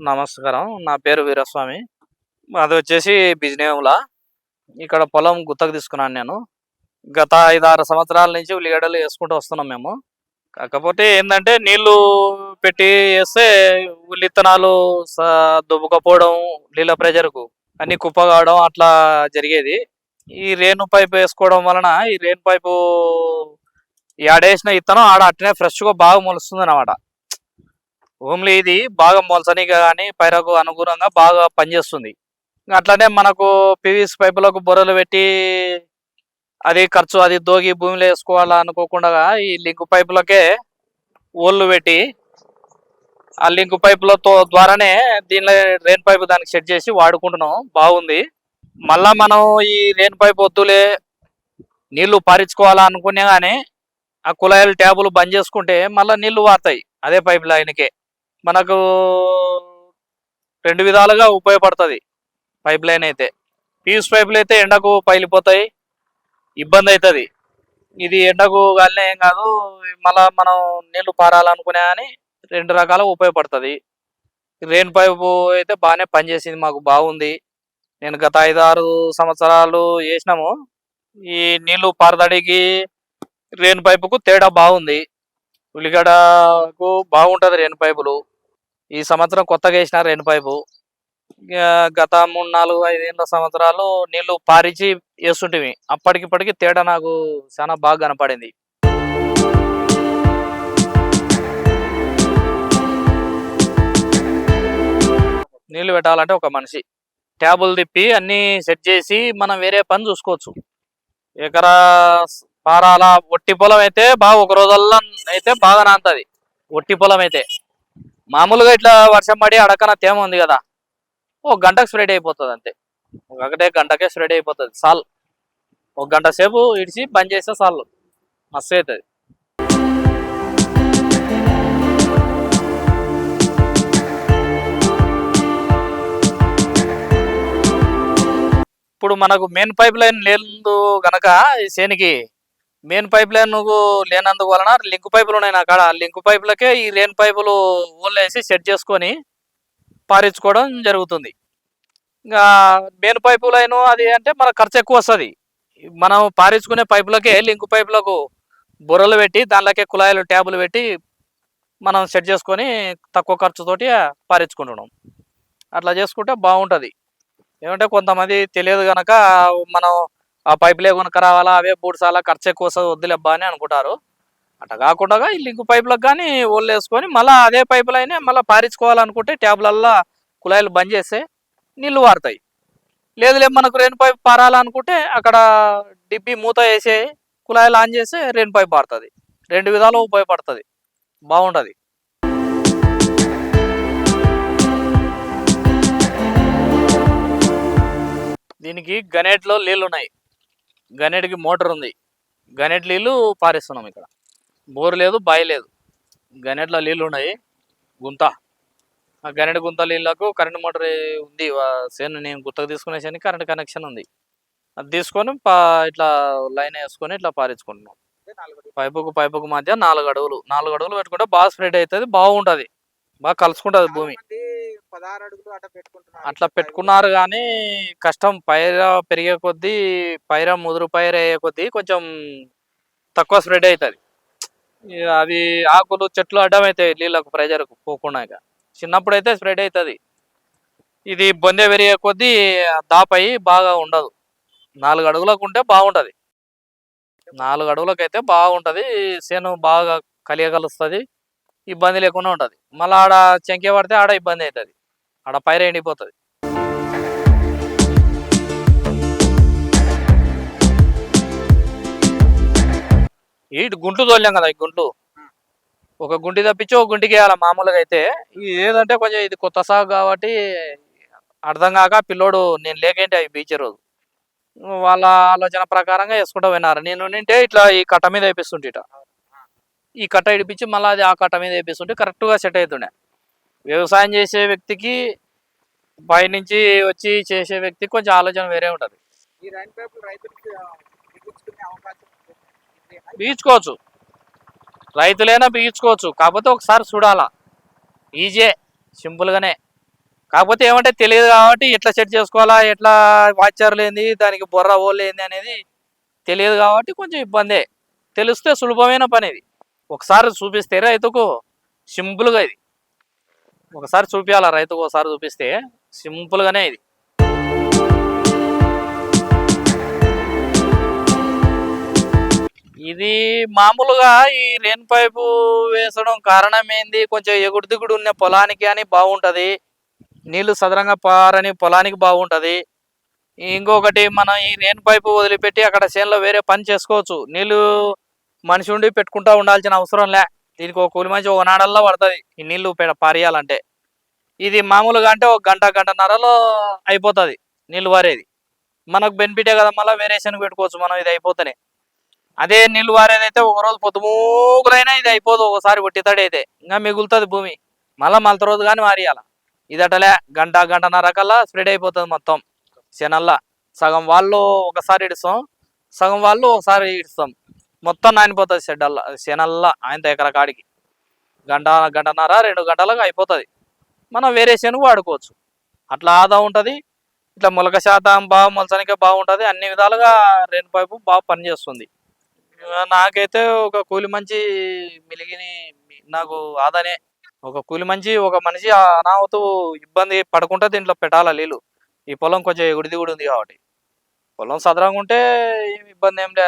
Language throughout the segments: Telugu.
నమస్కారం. నా పేరు వీరస్వామి. అది వచ్చేసి బిజినేముల ఇక్కడ పొలం గుత్తకు తీసుకున్నాను నేను. గత ఐదారు సంవత్సరాల నుంచి ఉల్లిగడ్డలు వేసుకుంటూ వస్తున్నాం మేము. కాకపోతే ఏంటంటే నీళ్ళు పెట్టి వేస్తే ఉల్లి విత్తనాలు స- దుబ్బకపోవడం నీళ్ళ ప్రెజర్కు అన్ని కుప్ప కావడం అట్లా జరిగేది. ఈ రేణు పైపు వేసుకోవడం వలన ఈ రేణు పైపు ఆడేసిన ఇత్తనం ఆడ అట్నే ఫ్రెష్గా బాగా మొలుస్తుంది అనమాట ఓన్లీ ఇది బాగా మొలసనిగా కానీ పైరకు అనుగుణంగా బాగా పనిచేస్తుంది. అట్లనే మనకు పీవీసీ పైపులకు బొర్రలు పెట్టి అది ఖర్చు అది దోగి భూమిలో వేసుకోవాలా అనుకోకుండా ఈ లింక్ పైపులకే ఓళ్ళు పెట్టి ఆ లింక్ పైపులతో ద్వారానే దీనిలో రెయిన్ పైపు దానికి సెట్ చేసి వాడుకుంటున్నాం. బాగుంది. మళ్ళా మనం ఈ రెయిన్ పైప్ వద్దులే నీళ్ళు పారించుకోవాలా అనుకునే కానీ ఆ కుళాయిల ట్యాబులు బంద్ చేసుకుంటే మళ్ళీ నీళ్ళు వారుతాయి అదే పైప్ లైన్కే మనకు రెండు విధాలుగా ఉపయోగపడుతుంది. పైప్ లైన్ అయితే. పీస్ పైపులు అయితే ఎండకు పైలిపోతాయి ఇబ్బంది అవుతుంది ఇది ఎండకు గాలినే ఏం కాదు మళ్ళీ మనం నీళ్ళు పారాలనుకునే కానీ రెండు రకాలు ఉపయోగపడుతుంది. రెయిన్ పైపు అయితే బాగానే పనిచేసింది మాకు బాగుంది. నేను గత ఐదు ఆరు సంవత్సరాలు చేసినాము. ఈ నీళ్ళు పారదడికి రెయిన్ పైపుకు తేడా బాగుంది. ఉల్లిగడకు బాగుంటది రెయిన్ పైపులు. ఈ సంవత్సరం కొత్తగా వేసిన రెండు పైపు. గత మూడు నాలుగు ఐదేళ్ళ సంవత్సరాలు నీళ్ళు పారించి వేస్తుంటివి అప్పటికిప్పటికి తేడా నాకు చాలా బాగా కనపడింది. నీళ్ళు పెట్టాలంటే ఒక మనిషి. ట్యాబులు తిప్పి అన్ని సెట్ చేసి మనం వేరే పని చూసుకోవచ్చు. ఎకరా పారాల ఒట్టి పొలం అయితే బాగా ఒక రోజుల్లో అయితే బాగా నాంతది. ఒట్టి పొలం అయితే. మామూలుగా ఇట్లా వర్షం పడి అడకన తేమ ఉంది కదా ఓ గంటకు స్ప్రెడ్ అయిపోతుంది అంతే. ఒకటే గంటకే స్ప్రెడ్ అయిపోతుంది సాల్. ఒక గంట సేపు ఇడిచి బంద్ చేస్తే సాల్ మస్తు అవుతుంది ఇప్పుడు మనకు మెయిన్ పైప్ లైన్ లేదు గనక ఈ చేనికి మెయిన్ పైప్ లైన్ లేనందుకు వలన లింక్ పైపులు ఉన్నాయి నా కాడ. లింక్ పైపులకే ఈ లేన్ పైపులు ఓళ్ళు వేసి సెట్ చేసుకొని పారించుకోవడం జరుగుతుంది. ఇంకా మెయిన్ పైపు లైన్ అది అంటే మన ఖర్చు ఎక్కువ వస్తుంది. మనం పారించుకునే పైపులకే లింక్ పైపులకు బుర్రలు పెట్టి దానిలోకే కుళాయిలు ట్యాబులు పెట్టి మనం సెట్ చేసుకొని తక్కువ ఖర్చుతోటి పారించుకుంటున్నాం అట్లా చేసుకుంటే బాగుంటుంది. ఏమంటే కొంతమంది తెలియదు కనుక మనం ఆ పైపులే కొనుక రావాలా అవే బూడ్సాలా ఖర్చు ఎక్కువ వస్తుంది వద్దులేబ్బా అని అనుకుంటారు. అట్లా కాకుండా ఈ లింక్ పైపులకు కానీ ఓళ్ళు వేసుకొని మళ్ళీ అదే పైపులైనే మళ్ళీ పారించుకోవాలనుకుంటే ట్యాబ్లల్లా కుళాయిలు బంద్ చేస్తే నీళ్ళు వారుతాయి. లేదులే మనకు రెయిన్ పైప్ పారాలనుకుంటే అక్కడ డిబ్బి మూత వేసే కుళాయిలు ఆన్ చేస్తే రెయిన్ పైప్ పారుతుంది. రెండు విధాలు ఉపయోగపడుతుంది. బాగుంటుంది దీనికి గనేట్లో నీళ్ళు ఉన్నాయి గనేటికి మోటార్ ఉంది. గనేట్ నీళ్ళు పారేస్తున్నాం ఇక్కడ. బోర్ లేదు బావి లేదు. గనేట్లో నీళ్ళు ఉన్నాయి. గుంత. ఆ గనేటి గుంత నీళ్ళకు కరెంట్ మోటార్ ఉంది. సేను నేను గుత్తకు తీసుకునే సేను కరెంట్ కనెక్షన్ ఉంది. అది తీసుకొని పా ఇట్లా లైన్ వేసుకొని ఇట్లా పారించుకుంటున్నాం పైపుకు పైపుకు మధ్య నాలుగు అడుగులు. నాలుగు అడుగులు పెట్టుకుంటే బాగా స్ప్రెడ్ అవుతుంది బాగుంటుంది. బాగా కలుసుకుంటుంది భూమి. పదహారు అడుగులు అట్లా పెట్టుకుంటున్నారు. అట్లా పెట్టుకున్నారు కానీ కష్టం. పైర పెరిగే కొద్దీ పైర ముదురు పైర అయ్యే కొద్దీ కొంచెం తక్కువ స్ప్రెడ్ అవుతుంది అవి ఆకులు చెట్లు అడ్డమవుతాయి నీళ్ళకు ప్రెజర్కు పోకుండా ఇక. చిన్నప్పుడు అయితే స్ప్రెడ్ అవుతుంది ఇది బొందె పెరిగే కొద్దీ దాపై బాగా ఉండదు. నాలుగు అడుగులకు ఉంటే బాగుంటుంది. నాలుగు అడుగులకు అయితే బాగుంటుంది. చేను బాగా కలియగలుస్తుంది. ఇబ్బంది లేకుండా ఉంటుంది. మళ్ళీ ఆడ చెంకే పడితే ఆడ ఇబ్బంది అవుతుంది ఆడ పైరు ఎండిపోతుంది. ఇటు గుంటు తోలాం కదా ఈ గుంటు. ఒక గుంటి తప్పించి ఒక గుంటికి వేయాలి మామూలుగా అయితే. ఇది ఏదంటే కొంచెం ఇది కొత్త సాగు కాబట్టి అర్థం కాక పిల్లోడు నేను లేకేంటి అవి బీచ్ రోజు? వాళ్ళ ఆలోచన ప్రకారంగా వేసుకుంటూ పోయినారు. నేను నింటే ఇట్లా ఈ కట్ట మీద వేపిస్తుంటే ఇట ఈ కట్ట ఇడిపించి మళ్ళీ అది ఆ కట్ట మీద వేపిస్తుంటే కరెక్ట్గా సెట్ అవుతుండే వ్యవసాయం చేసే వ్యక్తికి పైనుంచి వచ్చి చేసే వ్యక్తికి కొంచెం ఆలోచన వేరే ఉంటుంది? బీచుకోవచ్చు రైతులైనా బీచుకోవచ్చు కాకపోతే ఒకసారి చూడాలా. ఈజీ సింపుల్గానే. కాకపోతే ఏమంటే తెలియదు కాబట్టి ఎట్లా సెట్ చేసుకోవాలా ఎట్లా వాచర్లు ఏంది దానికి బొర్ర ఓళ్ళు ఏంది అనేది తెలియదు కాబట్టి కొంచెం ఇబ్బందే. తెలిస్తే సులభమైన పని ఇది ఒకసారి చూపిస్తే రైతుకు సింపుల్గా ఇది. ఒకసారి చూపించాలా రైతుకు ఒకసారి చూపిస్తే? సింపుల్గానే ఇది. ఇది మామూలుగా ఈ రెయిన్ పైపు వేసడం కారణం ఏంది కొంచెం ఎగుడు దిగుడు ఉన్న పొలానికి అని బాగుంటది నీళ్ళు సదరంగా పారని పొలానికి బాగుంటది ఇంకొకటి మనం ఈ రెయిన్ పైపు వదిలిపెట్టి అక్కడ చేనులో వేరే పని చేసుకోవచ్చు. నీళ్ళు మనిషి ఉండి పెట్టుకుంటా ఉండాల్సిన అవసరం లే. దీనికి ఒక కూలి మంచి ఒక నాడల్లో పడుతుంది. ఈ నీళ్ళు పె పారేయాలంటే. ఇది మామూలుగా అంటే ఒక గంట గంటన్నరలో అయిపోతుంది నీళ్ళు వారేది మనకు బెనిఫిటే కదా మళ్ళీ వేరియేషన్ పెట్టుకోవచ్చు మనం ఇది అయిపోతేనే. అదే నీళ్ళు వారేది ఒక రోజు పొద్దుమూకులైనా ఇది అయిపోదు ఒకసారి ఒట్టితడి అయితే ఇంకా మిగులుతుంది భూమి. మళ్ళీ మళ్ళీ రోజు కానీ మారియాల. ఇదటలే గంట గంటన్నర కల్లా స్ప్రెడ్ అయిపోతుంది మొత్తం. శనల్లా. సగం వాళ్ళు ఒకసారి ఇడుస్తాం సగం వాళ్ళు ఒకసారి ఇడుస్తాం. మొత్తం నానిపోతుంది షెడ్డల్లా శనల్లా ఆయన ఎకర కాడికి. గంట గంటన్నర రెండు గంటలకు అయిపోతుంది. మనం వేరే శనుగు వాడుకోవచ్చు. అట్లా ఆదా ఉంటుంది. ఇట్లా మొలక శాతం బాగా మొలచనికే బాగుంటుంది. అన్ని విధాలుగా రెండు పైపు బాగా పనిచేస్తుంది నాకైతే ఒక కూలి మంచి మిలిగిని నాకు ఆదానే ఒక కూలి మంచి ఒక మనిషి అనావతు ఇబ్బంది పడకుండా దీంట్లో పెట్టాలా నీళ్ళు ఈ పొలం కొంచెం ఎగుడిది కూడా ఉంది కాబట్టి. పొలం సదరంగా ఉంటే ఏం ఇబ్బంది ఏం లే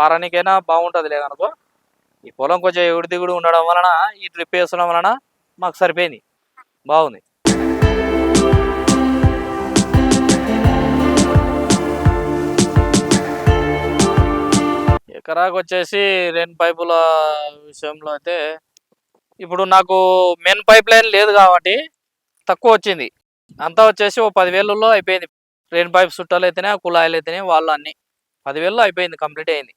పారానికైనా బాగుంటుంది లేదనుకో ఈ పొలం కొంచెం ఎగుడి దిగుడు ఉండడం వలన ఈ డ్రిప్ వేసడం వలన మాకు సరిపోయింది. బాగుంది. ఎకరాకు వచ్చేసి రెయిన్ పైపుల విషయంలో అయితే ఇప్పుడు నాకు మెయిన్ పైప్ లైన్ లేదు కాబట్టి తక్కువ వచ్చింది. అంతా వచ్చేసి ఓ పదివేలలో అయిపోయింది. రెయిన్ పైప్ చుట్టాలు అయితేనే కుళాయిలు అయితేనే వాళ్ళు అన్నీ. పదివేలలో అయిపోయింది కంప్లీట్ అయింది.